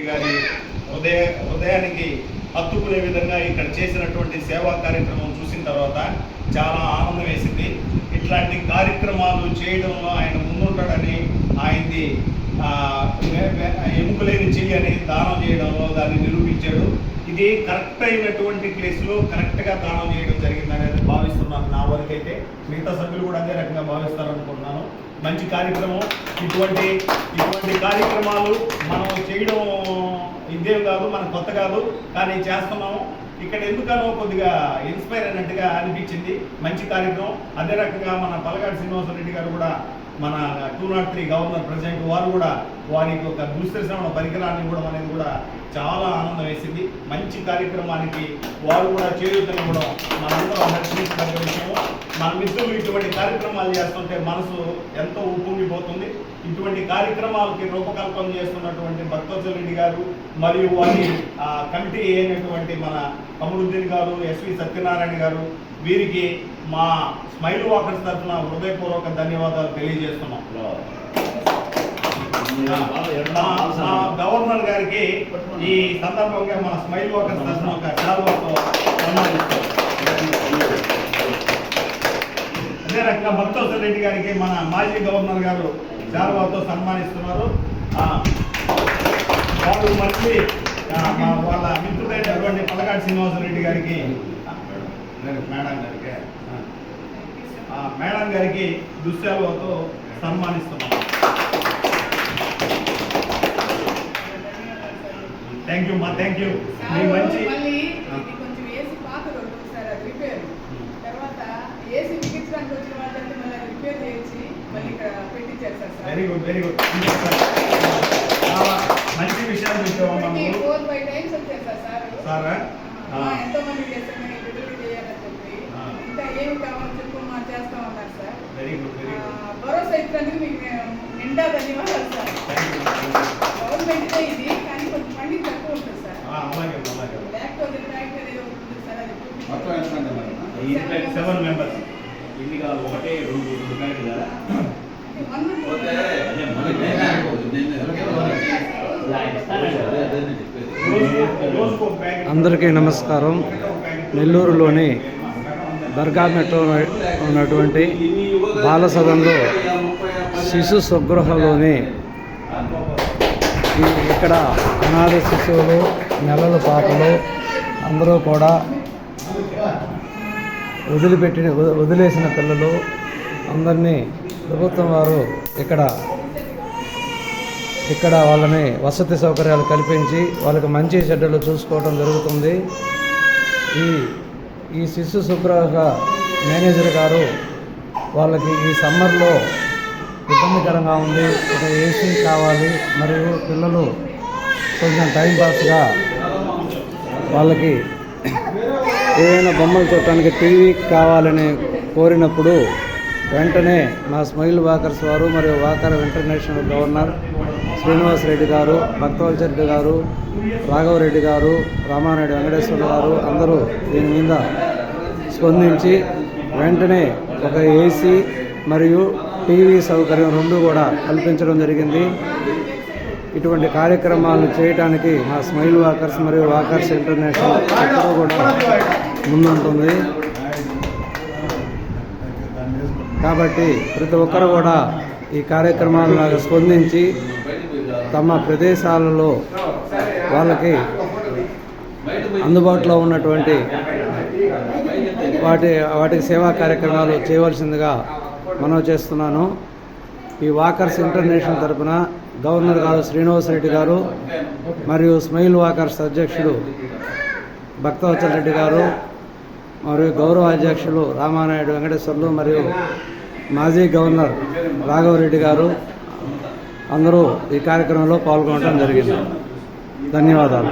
గారి హృదయ హృదయానికి హత్తుకునే విధంగా ఇక్కడ చేసినటువంటి సేవా కార్యక్రమం చూసిన తర్వాత చాలా ఆనందం వేసింది. ఇట్లాంటి కార్యక్రమాలు చేయడంలో ఆయన ముందుంటాడని ఆయనది ఎముకలేని చెయ్యి అని దానం చేయడంలో దాన్ని నిరూపించాడు. ఇది కరెక్ట్ అయినటువంటి ప్లేస్లో కరెక్ట్గా దానం చేయడం జరిగిందనేది భావిస్తున్నాను నా వరకైతే. మిగతా సభ్యులు కూడా అదే రకంగా భావిస్తారనుకుంటున్నాను. మంచి కార్యక్రమం. ఇటువంటి ఇటువంటి కార్యక్రమాలు మనం చేయడం ఇదేం కాదు మనం కొత్త కాదు కానీ చేస్తున్నాము. ఇక్కడ ఎందుకనో కొద్దిగా ఇన్స్పైర్ అయినట్టుగా అనిపించింది. మంచి కార్యక్రమం. అదే రకంగా మన పలగాడి శ్రీనివాసరెడ్డి గారు కూడా మన two not three governor president వారు కూడా వారికి ఒక దుశ్రశ్రవణ పరికరాన్ని ఇవ్వడం అనేది కూడా చాలా ఆనందం వేసింది. మంచి కార్యక్రమానికి వారు కూడా చేయూతనివ్వడం మనందరం హర్షించదగ్గ విషయం మన మిత్రులు ఇటువంటి కార్యక్రమాలు చేస్తుంటే మనసు ఎంతో ఉప్పొంగిపోతుంది. ఇటువంటి కార్యక్రమాలకి రూపకల్పన చేస్తున్నటువంటి భక్తవత్సల రెడ్డి గారు మరియు వారి ఆ, కమిటీ అయినటువంటి మన కమరుద్దీన్ గారు ఎస్వి సత్యనారాయణ గారు వీరికి మా స్మైల్ వాకర్స్ తరఫున హృదయపూర్వక ధన్యవాదాలు తెలియజేస్తున్నాం. గవర్నర్ గారికి ఈ సందర్భంగా మన స్మైల్ వాకర్స్ తరఫున ఒక శాలువాతో సన్మానిస్తాం. అదే రకంగా భక్తవత్సల రెడ్డి గారికి మన మాజీ గవర్నర్ గారు శాలువాతో సన్మానిస్తున్నారు. వాళ్ళు మళ్ళీ వాళ్ళ మిత్రుడైనటువంటి పలగాడి శ్రీనివాసరెడ్డి గారికి మేడం గారికి మేడం గారికి దుశ్శాలువతో సన్మానిస్తున్నాం. థ్యాంక్ యూ మా థ్యాంక్ యూ మీ మంచి మళ్ళీ ఇది కొంచెం ఏసీ పాత రోడ్డు ఒకసారి అది రిపేర్ తర్వాత ఏసీ బిగించడానికి వచ్చిన వాళ్ళంటే మళ్ళీ అది రిపేర్ చేయించి మళ్ళీ ఇక్కడ పెట్టించారు sir sir very good very good మంచి విషయాలు చెప్పామమ్మా నువ్వు. ఫోర్ ఫైవ్ టైమ్స్ వచ్చారు sir very good very good భరోసా ఇచ్చినందుకు మీకు నిండా ధన్యవాదాలు సార్. గవర్నమెంట్ ఇది కానీ కొంచెం ఫండింగ్ తక్కువ ఉంటుంది సార్. అలాగే అలాగే. లేకపోతే ట్రాక్టర్ ఏదో ఉంటుంది సార్ అది మొత్తం ఎంత సెవెన్ మెంబర్స్. ఇన్ని కాదు ఒకటే రెండు రెండు ప్యాకెట్ కదా? అందరికీ నమస్కారం. నెల్లూరులోని దర్గా మెట్రో ఉన్నటువంటి బాలసదంలో శిశు స్వగృహలోని ఇక్కడ అనాథ శిశువులు నెలల పాపలు అందరూ కూడా వదిలిపెట్టిన వదిలేసిన పిల్లలు అందరినీ ప్రభుత్వం వారు ఇక్కడ ఇక్కడ వాళ్ళని వసతి సౌకర్యాలు కల్పించి వాళ్ళకి మంచి చెడ్డలు చూసుకోవడం జరుగుతుంది. ఈ ఈ శిశు శుభ్రత మేనేజర్ గారు వాళ్ళకి ఈ సమ్మర్లో ఇబ్బందికరంగా ఉంది. ఒక ఏసీ కావాలి. మరియు పిల్లలు కొంచెం టైంపాస్గా వాళ్ళకి ఏదైనా బొమ్మలు చూడటానికి టీవీ కావాలని కోరినప్పుడు వెంటనే మా స్మైల్ వాకర్స్ వారు మరియు walker international governor Srinivas Reddy గారు భక్తవల్చర్ రెడ్డి గారు రాఘవరెడ్డి గారు రామారెడ్డి వెంకటేశ్వర గారు అందరూ దీని మీద స్పందించి వెంటనే ఒక ఏసీ మరియు టీవీ సౌకర్యం రెండు కూడా కల్పించడం జరిగింది. ఇటువంటి కార్యక్రమాలు చేయడానికి మా స్మైల్ వాకర్స్ మరియు వాకర్స్ ఇంటర్నేషనల్ ఎక్కడో కూడా ముందుంటుంది. కాబట్టి ప్రతి ఒక్కరు కూడా ఈ కార్యక్రమాలను స్పందించి తమ ప్రదేశాలలో వాళ్ళకి అందుబాటులో ఉన్నటువంటి వాటి వాటికి సేవా కార్యక్రమాలు చేయవలసిందిగా మనవి చేస్తున్నాను. ఈ వాకర్స్ ఇంటర్నేషనల్ తరపున గవర్నర్ గారు శ్రీనివాస్ రెడ్డి గారు మరియు స్మైల్ వాకర్స్ అధ్యక్షుడు భక్తవత్సల రెడ్డి గారు మరియు గౌరవ అధ్యక్షులు రామానాయుడు వెంకటేశ్వర్లు మరియు మాజీ గవర్నర్ రాఘవరెడ్డి గారు అందరూ ఈ కార్యక్రమంలో పాల్గొనడం జరిగింది. ధన్యవాదాలు.